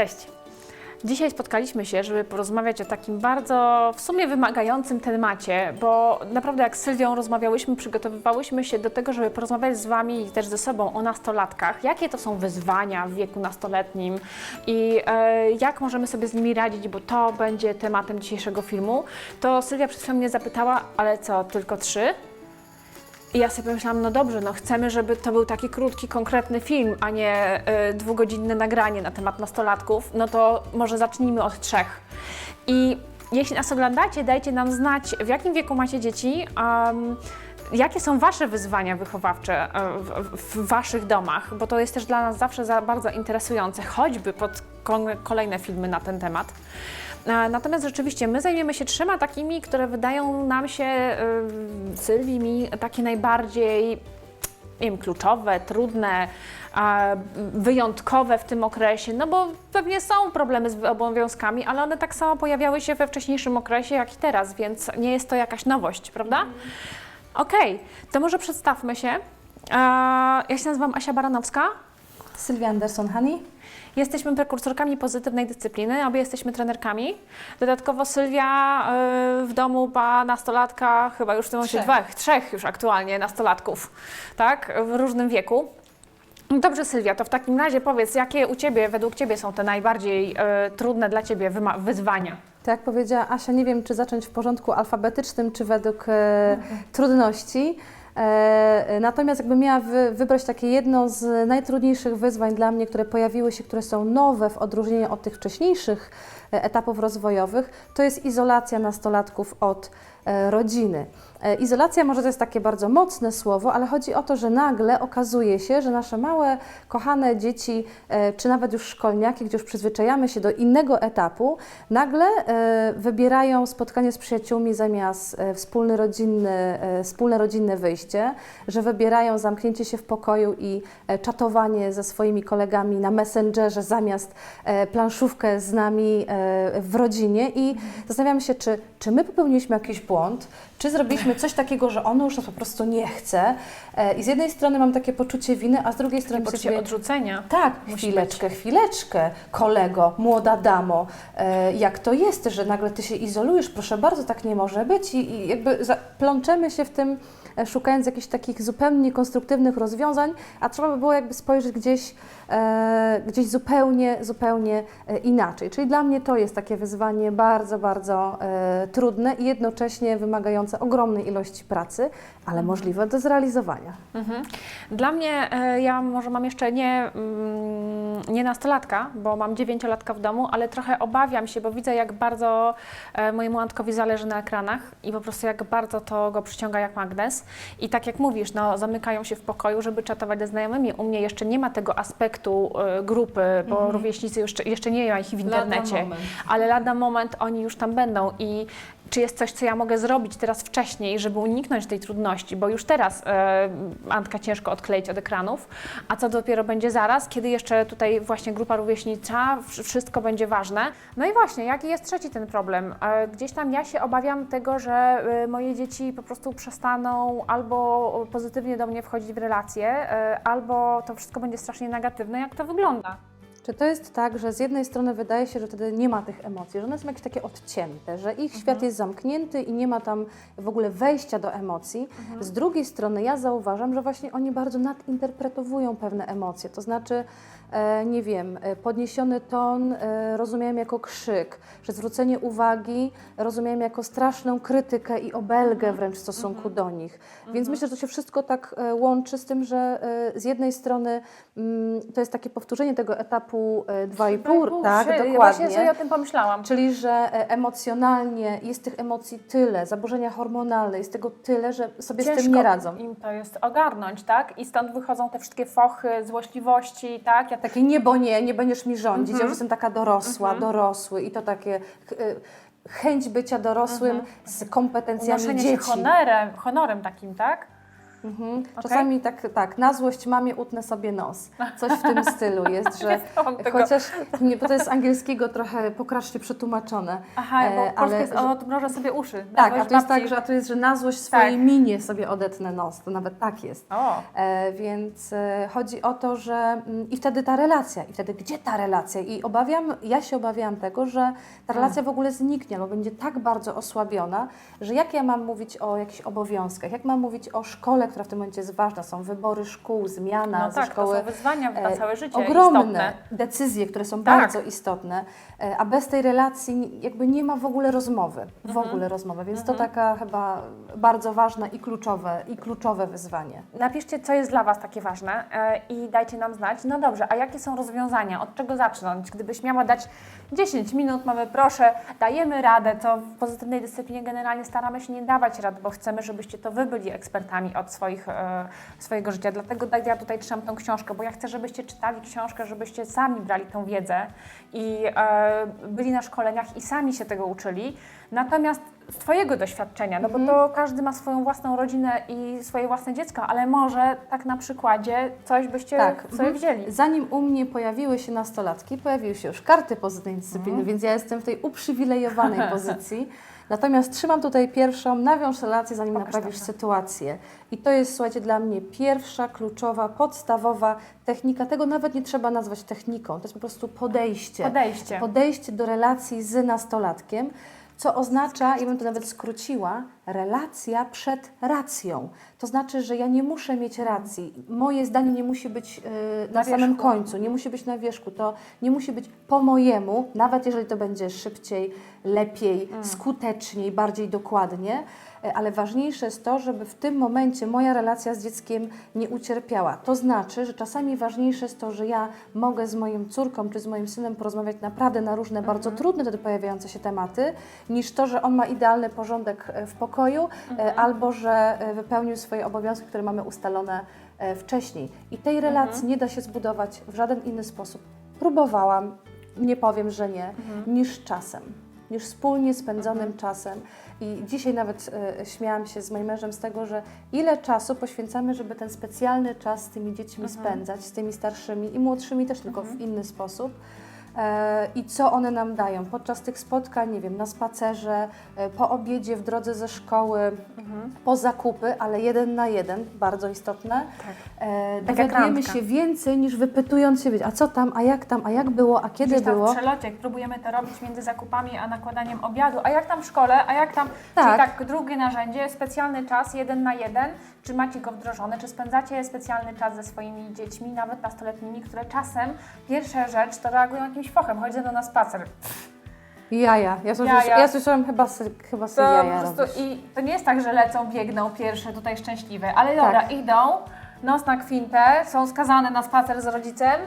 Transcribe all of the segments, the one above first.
Cześć. Dzisiaj spotkaliśmy się, żeby porozmawiać o takim bardzo w sumie wymagającym temacie, bo naprawdę jak z Sylwią rozmawiałyśmy, przygotowywałyśmy się do tego, żeby porozmawiać z Wami i też ze sobą o nastolatkach, jakie to są wyzwania w wieku nastoletnim i e, jak możemy sobie z nimi radzić, bo to będzie tematem dzisiejszego filmu, to Sylwia przed chwilą mnie zapytała, ale co, tylko trzy? I ja sobie pomyślałam, no dobrze, no chcemy, żeby to był taki krótki, konkretny film, a nie y, dwugodzinne nagranie na temat nastolatków, no to może zacznijmy od trzech. I jeśli nas oglądacie, dajcie nam znać, w jakim wieku macie dzieci, um, jakie są Wasze wyzwania wychowawcze e, w, w, Waszych domach, bo to jest też dla nas zawsze za bardzo interesujące, choćby pod kolejne filmy na ten temat. E, Natomiast rzeczywiście my zajmiemy się trzema takimi, które wydają nam się, y, Sylwii, mi, takie najbardziej nie wiem, kluczowe, trudne, wyjątkowe w tym okresie, no bo pewnie są problemy z obowiązkami, ale one tak samo pojawiały się we wcześniejszym okresie, jak i teraz, więc nie jest to jakaś nowość, prawda? Okej, to może przedstawmy się. E, Ja się nazywam Asia Baranowska. Sylwia Anderson-Honey. Jesteśmy prekursorkami pozytywnej dyscypliny, obie jesteśmy trenerkami. Dodatkowo Sylwia y, w domu ma nastolatka, chyba już w tym momencie Trzech. dwóch, trzech już aktualnie nastolatków, tak, w różnym wieku. Dobrze Sylwia, to w takim razie powiedz, jakie u Ciebie, według Ciebie są te najbardziej y, trudne dla Ciebie wyma- wyzwania? Tak jak powiedziała Asia, nie wiem, czy zacząć w porządku alfabetycznym, czy według e, trudności. E, natomiast jakbym miała wy, wybrać takie jedno z najtrudniejszych wyzwań dla mnie, które pojawiły się, które są nowe w odróżnieniu od tych wcześniejszych e, etapów rozwojowych, to jest izolacja nastolatków od rodziny. E, Izolacja może to jest takie bardzo mocne słowo, ale chodzi o to, że nagle okazuje się, że nasze małe, kochane dzieci, e, czy nawet już szkolniaki, gdzie już przyzwyczajamy się do innego etapu, nagle e, wybierają spotkanie z przyjaciółmi zamiast e, wspólny rodzinny, e, wspólne rodzinne wyjście, że wybierają zamknięcie się w pokoju i e, czatowanie ze swoimi kolegami na Messengerze zamiast e, planszówkę z nami e, w rodzinie i zastanawiam się, czy, czy my popełniliśmy jakiś błąd, czy zrobiliśmy coś takiego, że ono już nas po prostu nie chce. E, I z jednej strony mam takie poczucie winy, a z drugiej strony myślę Poczucie odrzucenia. tak, chwileczkę, chwileczkę, kolego, młoda damo, e, jak to jest, że nagle ty się izolujesz, proszę bardzo, tak nie może być i, i jakby plączemy się w tym, e, szukając jakichś takich zupełnie niekonstruktywnych rozwiązań, a trzeba by było jakby spojrzeć gdzieś, e, gdzieś zupełnie, zupełnie inaczej. Czyli dla mnie to jest takie wyzwanie bardzo, bardzo e, trudne i jednocześnie wymagające ogromnej ilości pracy, ale możliwe do zrealizowania. Mhm. Dla mnie, e, ja może mam jeszcze nie, mm, nie nastolatka, bo mam dziewięciolatka w domu, ale trochę obawiam się, bo widzę, jak bardzo e, mojemu Antkowi zależy na ekranach i po prostu jak bardzo to go przyciąga jak magnes. I tak jak mówisz, no, zamykają się w pokoju, żeby czatować ze znajomymi. U mnie jeszcze nie ma tego aspektu e, grupy, bo rówieśnicy jeszcze, jeszcze nie ma ich w internecie moment. ale lada moment oni już tam będą i czy jest coś, co ja mogę zrobić teraz wcześniej, żeby uniknąć tej trudności, bo już teraz e, Antka ciężko odkleić od ekranów, a co dopiero będzie zaraz, kiedy jeszcze tutaj właśnie grupa rówieśnicza, wsz- wszystko będzie ważne. No i właśnie, jaki jest trzeci ten problem? E, gdzieś tam ja się obawiam tego, że e, moje dzieci po prostu przestaną albo pozytywnie do mnie wchodzić w relacje, albo to wszystko będzie strasznie negatywne. Jak to wygląda? Czy to jest tak, że z jednej strony wydaje się, że wtedy nie ma tych emocji, że one są jakieś takie odcięte, że ich świat jest zamknięty i nie ma tam w ogóle wejścia do emocji. Z drugiej strony ja zauważam, że właśnie oni bardzo nadinterpretowują pewne emocje, to znaczy, e, nie wiem, e, podniesiony ton e, rozumieją jako krzyk, że zwrócenie uwagi rozumieją jako straszną krytykę i obelgę wręcz w stosunku do nich. Więc myślę, że to się wszystko tak e, łączy z tym, że e, z jednej strony mm, to jest takie powtórzenie tego etapu 2,5, tak, Właśnie dokładnie. sobie o tym pomyślałam. Czyli, że e, emocjonalnie jest tych emocji tyle, zaburzenia hormonalne jest tego tyle, że sobie z tym nie radzą. im to jest ogarnąć, tak? I stąd wychodzą te wszystkie fochy, złośliwości, tak? Ja tak Takie nie, bo nie, nie będziesz mi rządzić, ja Mhm. już jestem taka dorosła, dorosły i to takie e, chęć bycia dorosłym z kompetencjami unoszenie się dzieci. honorem, honorem takim, tak? Mhm. Czasami tak, tak, na złość mamie utnę sobie nos. Coś w tym stylu jest, że Nie chociaż, nie, bo to jest z angielskiego trochę pokracznie przetłumaczone. Aha, E, bo ale- jest, o, odmrożę sobie uszy. Tak, a to jest tak, że, a to jest, że na złość swojej Tak. minie sobie odetnę nos, to nawet tak jest. E, więc e, chodzi o to, że mm, i wtedy ta relacja, i wtedy gdzie ta relacja? I obawiam, ja się obawiałam tego, że ta relacja w ogóle zniknie, bo będzie tak bardzo osłabiona, że jak ja mam mówić o jakichś obowiązkach, jak mam mówić o szkole, która w tym momencie jest ważna, są wybory szkół, zmiana no ze tak, to szkoły. są wyzwania na e, całe życie Ogromne istotne. decyzje, które są Tak. bardzo istotne, e, a bez tej relacji jakby nie ma w ogóle rozmowy, w Mhm. ogóle rozmowy, więc to taka chyba bardzo ważne i kluczowe, i kluczowe wyzwanie. Napiszcie, co jest dla Was takie ważne e, i dajcie nam znać. No dobrze, a jakie są rozwiązania? Od czego zacząć? Gdybyś miała dać 10 minut, mamy proszę, dajemy radę, to w pozytywnej dyscyplinie generalnie staramy się nie dawać rad, bo chcemy, żebyście to Wy byli ekspertami od swoich, e, swojego życia. Dlatego ja tutaj trzymam tą książkę, bo ja chcę, żebyście czytali książkę, żebyście sami brali tą wiedzę i e, byli na szkoleniach i sami się tego uczyli. Natomiast z Twojego doświadczenia, no bo to każdy ma swoją własną rodzinę i swoje własne dziecko, ale może tak na przykładzie coś byście Tak, sobie mhm. wzięli. Zanim u mnie pojawiły się nastolatki, pojawiły się już karty pozytywnej dyscypliny, Mhm. więc ja jestem w tej uprzywilejowanej pozycji. Natomiast trzymam tutaj pierwszą, nawiąż relację, zanim Pokaż naprawisz sytuację. I to jest, słuchajcie, dla mnie pierwsza, kluczowa, podstawowa technika. Tego nawet nie trzeba nazwać techniką, to jest po prostu podejście. Podejście. Podejście do relacji z nastolatkiem, co oznacza, ja bym to nawet skróciła, relacja przed racją. To znaczy, że ja nie muszę mieć racji. Moje zdanie nie musi być yy, na, Na samym końcu, nie musi być na wierzchu. To nie musi być po mojemu, nawet jeżeli to będzie szybciej, lepiej, Mm. skuteczniej, bardziej dokładnie. E, Ale ważniejsze jest to, żeby w tym momencie moja relacja z dzieckiem nie ucierpiała. To znaczy, że czasami ważniejsze jest to, że ja mogę z moją córką czy z moim synem porozmawiać naprawdę na różne Mhm. bardzo trudne wtedy pojawiające się tematy, niż to, że on ma idealny porządek e, w pokoju Mhm. e, albo że wypełnił swoje obowiązki, które mamy ustalone wcześniej. I tej relacji Mhm. nie da się zbudować w żaden inny sposób. Próbowałam, nie powiem, że nie, Mhm. niż czasem. Niż wspólnie spędzonym czasem. I dzisiaj nawet e, śmiałam się z moim mężem z tego, że ile czasu poświęcamy, żeby ten specjalny czas z tymi dziećmi spędzać, z tymi starszymi i młodszymi też tylko w inny sposób. E, I co one nam dają podczas tych spotkań, nie wiem, na spacerze, e, po obiedzie, w drodze ze szkoły, po zakupy, ale jeden na jeden, bardzo istotne. Tak. E, dowiadujemy się więcej niż wypytując się, a co tam, a jak tam, a jak było, a kiedy Gdzieś tam było. w przelocie, jak próbujemy to robić między zakupami a nakładaniem obiadu, a jak tam w szkole, a jak tam, Tak. czyli tak, drugie narzędzie, specjalny czas, jeden na jeden, czy macie go wdrożony, czy spędzacie specjalny czas ze swoimi dziećmi, nawet nastoletnimi, które czasem, pierwsza rzecz, to reagują jakimś fochem, ze mną na spacer. Jaja. Ja, słyszę, Jaja. ja słyszałam chyba, sy- chyba To jaja po prostu i to nie jest tak, że lecą, biegną pierwsze, tutaj szczęśliwe, ale dobra, Tak. idą, nos na kwintę, są skazane na spacer z rodzicem,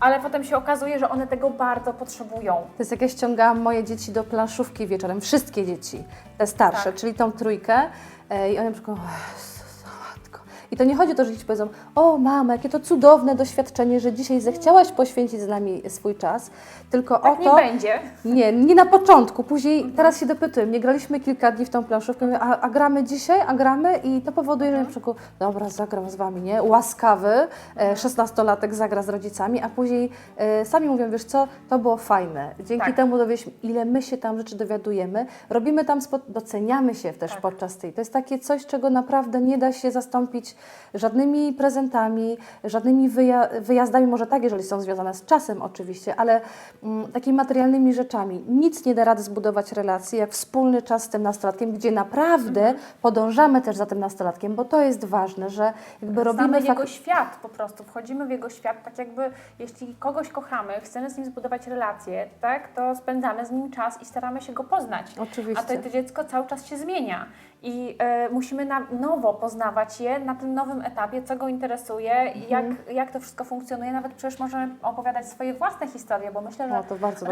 ale potem się okazuje, że one tego bardzo potrzebują. To jest jak ja ściągałam moje dzieci do planszówki wieczorem, wszystkie dzieci, te starsze, Tak. czyli tą trójkę e, i one przychodzą, "O Jezus, matko. I to nie chodzi o to, że dzieci powiedzą, o mama, jakie to cudowne doświadczenie, że dzisiaj zechciałaś poświęcić z nami swój czas, tylko Tak o nie to... będzie. Nie, nie na początku, później, teraz się dopytuję, nie graliśmy kilka dni w tą planszówkę, mówię, a, a gramy dzisiaj, a gramy? I to powoduje, że na przykład, dobra, zagram z Wami, nie, łaskawy, e, szesnastolatek zagra z rodzicami, a później e, sami mówią, wiesz co, to było fajne, dzięki Tak. temu dowiedzieliśmy, ile my się tam rzeczy dowiadujemy, robimy tam, doceniamy się też Tak. podczas tej, to jest takie coś, czego naprawdę nie da się zastąpić żadnymi prezentami, żadnymi wyja wyjazdami, może tak, jeżeli są związane z czasem oczywiście, ale mm, takimi materialnymi rzeczami. Nic nie da rady zbudować relacji, jak wspólny czas z tym nastolatkiem, gdzie naprawdę Mhm. podążamy też za tym nastolatkiem, bo to jest ważne, że jakby robimy Znamy jego świat po prostu, wchodzimy w jego świat, tak jakby jeśli kogoś kochamy, chcemy z nim zbudować relacje, tak, to spędzamy z nim czas i staramy się go poznać. Oczywiście. A to, to dziecko cały czas się zmienia i e, musimy na nowo poznawać je na tym nowym etapie, co go interesuje, Mhm. jak, jak to wszystko funkcjonuje. Nawet przecież możemy opowiadać swoje własne historie, bo myślę, że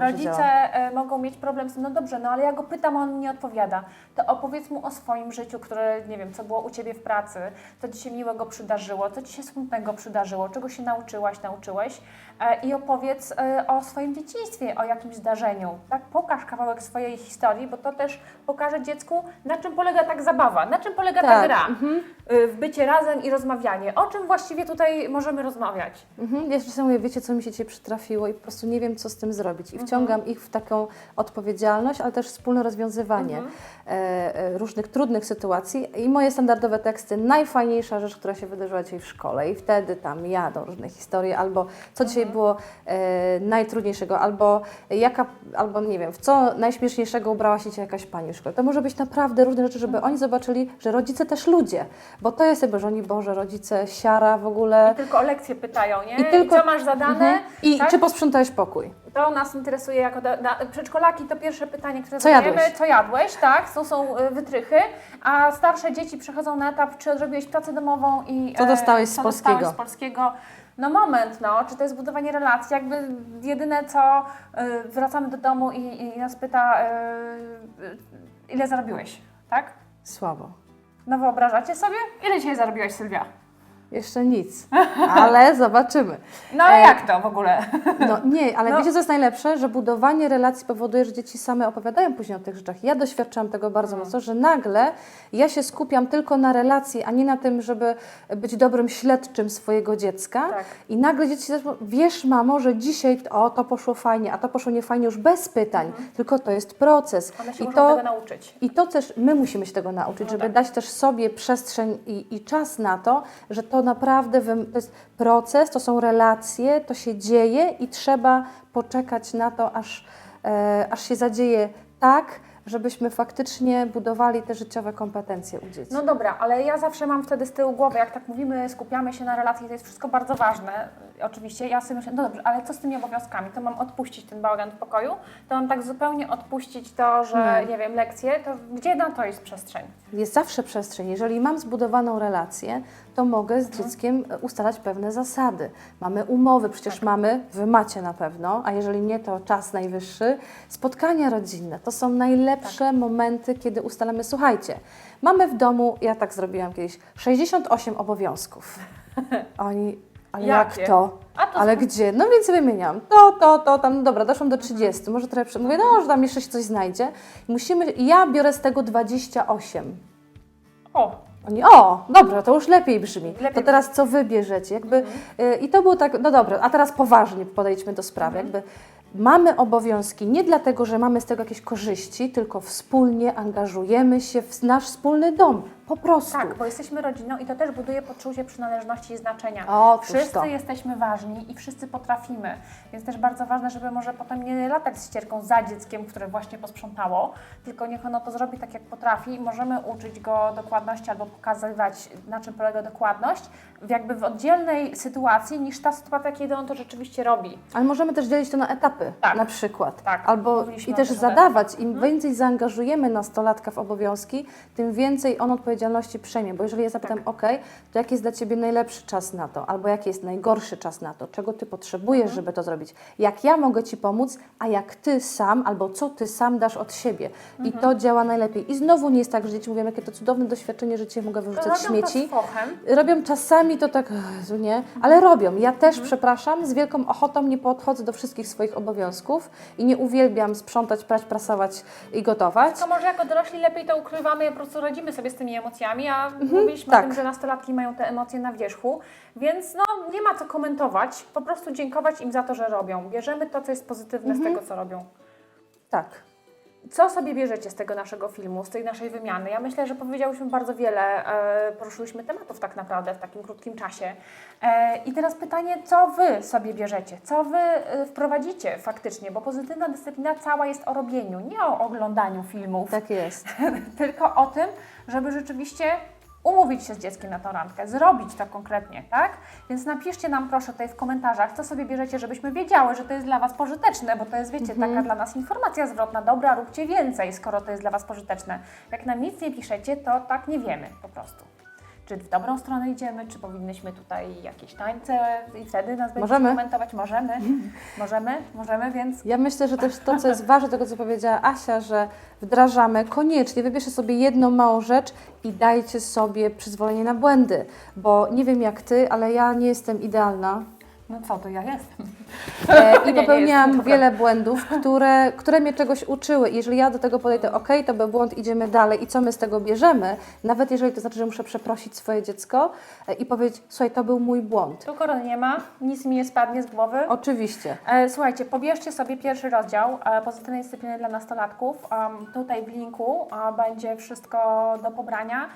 rodzice działa. e, mogą mieć problem z tym, no dobrze, no ale ja go pytam, a on nie odpowiada. To opowiedz mu o swoim życiu, które, nie wiem, co było u Ciebie w pracy, co Ci się miłego przydarzyło, co Ci się smutnego przydarzyło, czego się nauczyłaś, nauczyłeś. E, i opowiedz e, o swoim dzieciństwie, o jakimś zdarzeniu. Tak? Pokaż kawałek swojej historii, bo to też pokaże dziecku, na czym polega tak zabawa, na czym polega ta Tak, gra, y, w bycie razem i rozmawianie. O czym właściwie tutaj możemy rozmawiać? Mhm. Ja czasem mówię, wiecie, co mi się dzisiaj przytrafiło i po prostu nie wiem, co z tym zrobić. I wciągam ich w taką odpowiedzialność, ale też wspólne rozwiązywanie e, e, różnych trudnych sytuacji. I moje standardowe teksty, najfajniejsza rzecz, która się wydarzyła dzisiaj w szkole i wtedy tam jadą różne historie, albo co dzisiaj było e, najtrudniejszego, albo jaka, albo nie wiem, w co najśmieszniejszego ubrała się dzisiaj jakaś pani w szkole. To może być naprawdę różne rzeczy, żeby oni zobaczyli, że rodzice też ludzie, bo to jest jakby, że oni, Boże, rodzice, siara w ogóle. I tylko o lekcje pytają, nie? I tylko- co masz zadane? Mhm. I tak? czy posprzątałeś pokój? To nas interesuje jako do, na, przedszkolaki, to pierwsze pytanie, które Co zadajemy, jadłeś? co jadłeś, tak, to są y, wytrychy, a starsze dzieci przechodzą na etap, czy odrobiłeś pracę domową i Co dostałeś z co polskiego? dostałeś z polskiego. No moment, no, czy to jest budowanie relacji, jakby jedyne co, y, wracamy do domu i, i nas pyta, y, y, ile zarobiłeś, tak? Słabo. No wyobrażacie sobie? Ile dzisiaj zarobiłaś, Sylwia? Jeszcze nic, ale zobaczymy. No ale E, jak to w ogóle? No nie, ale No. wiecie co jest najlepsze? Że budowanie relacji powoduje, że dzieci same opowiadają później o tych rzeczach. Ja doświadczam tego bardzo Mm. mocno, że nagle ja się skupiam tylko na relacji, a nie na tym, żeby być dobrym śledczym swojego dziecka. Tak. I nagle dzieci też wiesz mamo, że dzisiaj o, to poszło fajnie, a to poszło niefajnie już bez pytań, tylko to jest proces. Mhm. One się I to, tego nauczyć. I to też my musimy się tego nauczyć, No żeby tak. dać też sobie przestrzeń i, i czas na to, że to naprawdę wym- to jest proces, to są relacje, to się dzieje i trzeba poczekać na to, aż, e, aż się zadzieje tak, żebyśmy faktycznie budowali te życiowe kompetencje u dzieci. No dobra, ale ja zawsze mam wtedy z tyłu głowy, jak tak mówimy, skupiamy się na relacji, to jest wszystko bardzo ważne. Oczywiście, ja sobie myślę, no dobrze, ale co z tymi obowiązkami? To mam odpuścić ten bałagan w pokoju? To mam tak zupełnie odpuścić to, że, nie wiem, lekcje? To gdzie na to jest przestrzeń? Jest zawsze przestrzeń. Jeżeli mam zbudowaną relację, to mogę z dzieckiem e, ustalać pewne zasady. Mamy umowy, przecież mamy, wy macie na pewno, a jeżeli nie, to czas najwyższy. Spotkania rodzinne to są najlepsze momenty, kiedy ustalamy, słuchajcie, mamy w domu, ja tak zrobiłam kiedyś, 68 obowiązków. Oni, ale Jakie? jak to? A to Ale gdzie? No więc wymieniam. To, to, to, tam, no dobra, doszłam do 30. Może trochę, prze- mówię, no, że tam jeszcze się coś znajdzie. Musimy, i ja biorę z tego 28. O, Oni, o, dobra, to już lepiej brzmi. Lepiej to teraz co wy bierzecie? Jakby, y, I to było tak, no dobra, a teraz poważnie podejdźmy do sprawy. Jakby mamy obowiązki nie dlatego, że mamy z tego jakieś korzyści, tylko wspólnie angażujemy się w nasz wspólny dom. Po prostu. tak, bo jesteśmy rodziną i to też buduje poczucie przynależności i znaczenia. Otóż wszyscy to. jesteśmy ważni i wszyscy potrafimy. Więc też bardzo ważne, żeby może potem nie latać z ścierką za dzieckiem, które właśnie posprzątało, tylko niech ono to zrobi tak, jak potrafi. Możemy uczyć go dokładności albo pokazywać, na czym polega dokładność, jakby w oddzielnej sytuacji niż ta sytuacja, kiedy on to rzeczywiście robi. Ale możemy też dzielić to na etapy, Tak. na przykład. Tak, Albo i o też zadawać. Im więcej zaangażujemy nastolatka w obowiązki, tym więcej on odpowiedzialności przejmie. Bo jeżeli ja zapytam, ok, to jaki jest dla Ciebie najlepszy czas na to? Albo jaki jest najgorszy czas na to? Czego Ty potrzebujesz, żeby to zrobić? Jak ja mogę Ci pomóc, a jak Ty sam, albo co Ty sam dasz od siebie? I to działa najlepiej. I znowu nie jest tak, że dzieci mówią, jakie to cudowne doświadczenie, że Cię mogę wyrzucać Robią śmieci. to. Robią czasami to tak, nie, ale robią. Ja też, przepraszam, z wielką ochotą nie podchodzę do wszystkich swoich obowiązków i nie uwielbiam sprzątać, prać, prasować i gotować. To może jako dorośli lepiej to ukrywamy, po prostu radzimy sobie z tymi emocjami, a mówiliśmy tak. o tym, że nastolatki mają te emocje na wierzchu, więc no nie ma co komentować, po prostu dziękować im za to, że robią. Bierzemy to, co jest pozytywne z tego, co robią. Tak. Co sobie bierzecie z tego naszego filmu, z tej naszej wymiany? Ja myślę, że powiedziałyśmy bardzo wiele, e, poruszyłyśmy tematów tak naprawdę w takim krótkim czasie. E, I teraz pytanie, co Wy sobie bierzecie? Co Wy e, wprowadzicie faktycznie? Bo pozytywna dyscyplina cała jest o robieniu, nie o oglądaniu filmów Tak jest. tylko o tym, żeby rzeczywiście umówić się z dzieckiem na tą randkę, zrobić to konkretnie, tak? Więc napiszcie nam proszę tutaj w komentarzach, co sobie bierzecie, żebyśmy wiedziały, że to jest dla Was pożyteczne, bo to jest, wiecie, taka dla nas informacja zwrotna, dobra, róbcie więcej, skoro to jest dla Was pożyteczne. Jak nam nic nie piszecie, to tak nie wiemy po prostu. Czy w dobrą stronę idziemy, czy powinnyśmy tutaj jakieś tańce i wtedy nas będziecie Możemy. komentować? Możemy. Możemy, możemy, więc Ja myślę, że też to, co jest ważne, tego co powiedziała Asia, że wdrażamy koniecznie, wybierzcie sobie jedną małą rzecz i dajcie sobie przyzwolenie na błędy, bo nie wiem jak Ty, ale ja nie jestem idealna. No co, to ja jestem. E, I jest, wiele błędów, które, które mnie czegoś uczyły. Jeżeli ja do tego podejdę, ok, to był błąd, idziemy dalej i co my z tego bierzemy, nawet jeżeli to znaczy, że muszę przeprosić swoje dziecko e, i powiedzieć, słuchaj, to był mój błąd. Tu korony nie ma, nic mi nie spadnie z głowy. Oczywiście. E, Słuchajcie, pobierzcie sobie pierwszy rozdział Pozytywnej Dyscypliny dla Nastolatków. Tutaj w linku będzie wszystko do pobrania.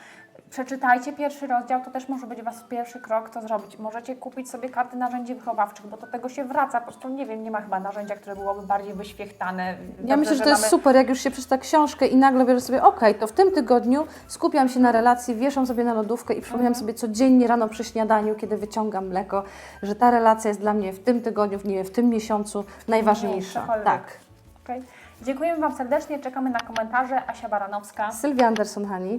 Przeczytajcie pierwszy rozdział, to też może być Was pierwszy krok, to zrobić. Możecie kupić sobie karty narzędzi wychowawczych, bo do tego się wraca. Po prostu nie wiem, nie ma chyba narzędzia, które byłoby bardziej wyświechtane. Ja Dobrze, myślę, że to jest mamy- super, jak już się przeczyta książkę i nagle bierzesz sobie, ok, to w tym tygodniu skupiam się na relacji, wieszam sobie na lodówkę i przypominam Mhm. sobie codziennie rano przy śniadaniu, kiedy wyciągam mleko, że ta relacja jest dla mnie w tym tygodniu, w, nie wiem, w tym miesiącu najważniejsza. cokolwiek. Tak. Okej. Dziękujemy Wam serdecznie, czekamy na komentarze. Asia Baranowska. Sylwia Anderson-Hani.